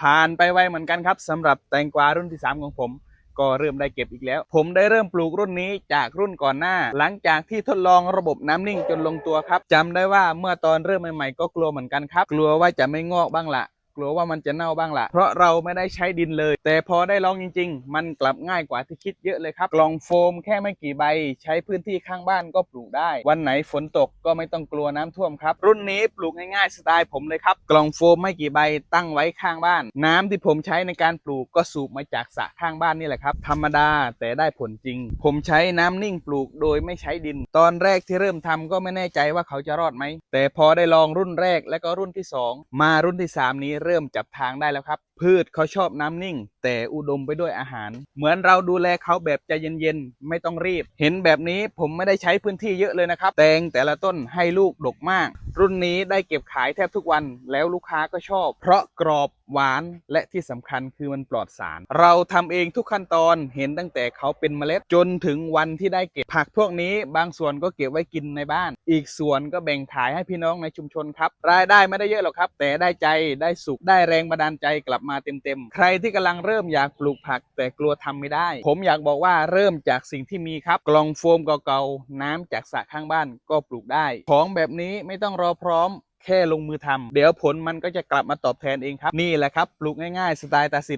ผ่านไปไวเหมือนกันครับสำหรับแตงกวารุ่นที่ 3 ของผม ก็เริ่มได้เก็บอีกแล้ว ผมได้เริ่มปลูกรุ่นนี้จากรุ่นก่อนหน้า หลังจากที่ทดลองระบบน้ำนิ่งจนลงตัวครับจำได้ว่าเมื่อตอนเริ่มใหม่ๆ ก็กลัวเหมือนกันครับ กลัวว่าจะไม่งอกบ้างละ กลัวว่ามันจะเน่าบ้างละเพราะเราไม่ได้ใช้ดินเลย แต่พอได้ลองจริง ๆ มันกลับง่ายกว่าที่คิดเยอะเลยครับกล่องโฟมแค่ไม่กี่ใบ ใช้พื้นที่ข้างบ้านก็ปลูกได้ วันไหนฝนตกก็ไม่ต้องกลัวน้ำท่วมครับ รุ่นนี้ปลูกง่ายๆสไตล์ผมเลยครับ กล่องโฟมไม่กี่ใบตั้งไว้ข้างบ้าน น้ำที่ผมใช้ในการปลูกก็สูบมาจากสระข้างบ้านนี่แหละครับ ธรรมดาแต่ได้ผลจริง ผมใช้น้ำนิ่งปลูกโดยไม่ใช้ดิน ตอนแรกที่เริ่มทำก็ไม่แน่ใจว่าเขาจะรอดไหมแต่พอได้ลองรุ่นแรกและก็รุ่นที่สองมารุ่นที่สามนี้เริ่มจับทางได้แล้วครับ พืชเขาชอบน้ำนิ่ง แต่อุดมไปด้วยอาหาร เหมือนเราดูแลเขาแบบใจเย็นๆ ไม่ต้องรีบ เห็นแบบนี้ผมไม่ได้ใช้พื้นที่เยอะเลยนะครับ แตงแต่ละต้นให้ลูกดกมาก รุ่นนี้ได้เก็บขายแทบทุกวันแล้วลูกค้าก็ชอบ เพราะกรอบหวานและที่สำคัญคือมันปลอดสาร เราทำเองทุกขั้นตอนเห็นตั้งแต่เขาเป็นเมล็ดจนถึงวันที่ได้เก็บผักพวกนี้ บางส่วนก็เก็บไว้กินในบ้าน อีกส่วนก็แบ่งขายให้พี่น้องในชุมชนครับรายได้ไม่ได้เยอะหรอกครับ แต่ได้ใจได้สุขได้แรงบันดาลใจกลับมาเต็มๆ ใครที่กำลังเริ่มอยากปลูกผักแต่กลัวทำไม่ได้ ผมอยากบอกว่าเริ่มจากสิ่งที่มีครับ กล่องโฟมเก่าๆ น้ำจากสระข้างบ้านก็ปลูกได้ ของแบบนี้ไม่ต้องรอพร้อมแค่ลงมือทำเดี๋ยวผลมันก็จะกลับมาตอบแทนเองครับ นี่แหละครับ ปลูกง่ายๆ สไตล์ตาสิทธ